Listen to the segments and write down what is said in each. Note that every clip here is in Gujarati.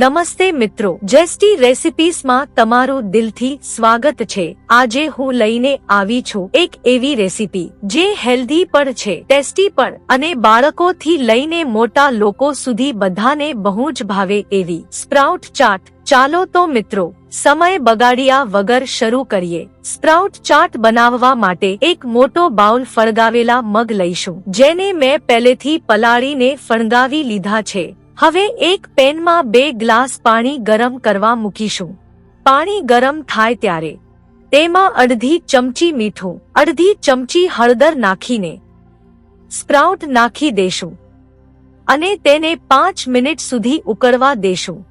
નમસ્તે મિત્રો, જેસ્ટી રેસિપીસમાં તમારું દિલથી સ્વાગત છે. આજે હું લઈને આવી છું એક એવી રેસિપી, જે હેલ્ધી પણ છે, ટેસ્ટી પણ, અને બાળકોથી લઈને મોટા લોકો સુધી બધાને બહુ જ ભાવે એવી સ્પ્રાઉટ ચાટ. ચાલો તો મિત્રો, સમય બગાડ્યા વગર શરૂ કરીએ. સ્પ્રાઉટ ચાટ બનાવવા માટે એક મોટો બાઉલ ફળગાવેલા મગ લઈશું, જેને મેં પહેલેથી પલાળીને ફણગાવી લીધા છે. હવે એક પેનમાં બે ગ્લાસ પાણી ગરમ કરવા મૂકીશું. પાણી ગરમ થાય ત્યારે. તેમાં અડધી ચમચી મીઠું, અડધી ચમચી હળદર નાખીને સ્પ્રાઉટ નાખી દેશું. અને તેને પાંચ મિનિટ સુધી ઉકળવા દેશું.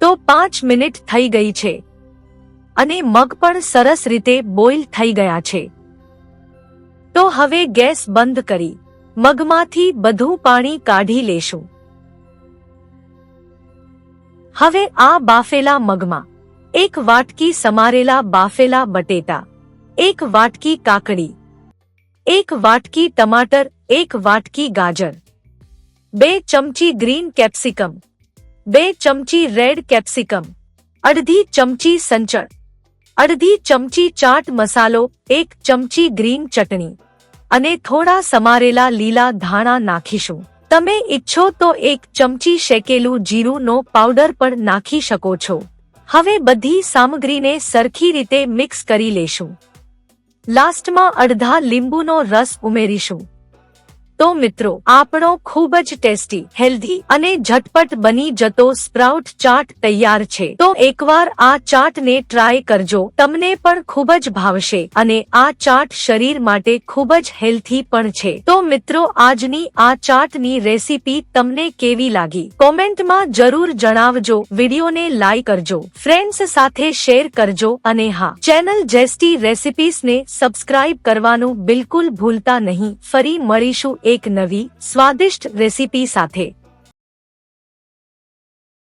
તો પાંચ મિનિટ થઈ ગઈ છે. અને મગ પણ સરસ રીતે બોઇલ થઈ ગયા છે. તો હવે ગેસ બંધ કરી. મગમાંથી બધું પાણી કાઢી લેશું. હવે આ બાફેલા મગમાં એક વાટકી સમારેલા બાફેલા બટેટા, એક વાટકી કાકડી, એક વાટકી ટમાટર, એક વાટકી ગાજર, બે ચમચી ગ્રીન કેપ્સિકમ, બે ચમચી રેડ કેપ્સિકમ, અડધી ચમચી સંચળ, અડધી ચમચી ચાટ મસાલો, એક ચમચી ગ્રીન ચટણી અને થોડા સમારેલા લીલા ધાણા નાખીશું. તમે ઈચ્છો તો એક ચમચી શેકેલું જીરુંનો પાવડર પણ નાખી શકો છો. હવે બધી સામગ્રીને સરખી રીતે મિક્સ કરી લેશું. લાસ્ટમાં અડધા લીંબુનો રસ ઉમેરીશું. તો મિત્રો, આપણો ખૂબ જ ટેસ્ટી, હેલ્ધી અને ઝટપટ બની જતો સ્પ્રાઉટ ચાટ તૈયાર છે. તો એકવાર આ ચાટને ટ્રાય કરજો. તમને પણ ખૂબ જ ભાવશે અને આ ચાટ શરીર માટે ખૂબ જ હેલ્થી પણ છે. તો મિત્રો, આજની આ ચાટની રેસીપી તમને કેવી લાગી? કોમેન્ટમાં જરૂર જણાવજો. વિડીયોને લાઈક કરજો. ફ્રેન્ડ્સ સાથે શેર કરજો અને હા, ચેનલ જેસ્ટી રેસિપીસને સબસ્ક્રાઇબ કરવાનું બિલકુલ ભૂલતા નહીં. ફરી મળીશું એક નવી સ્વાદિષ્ટ રેસીપી સાથે.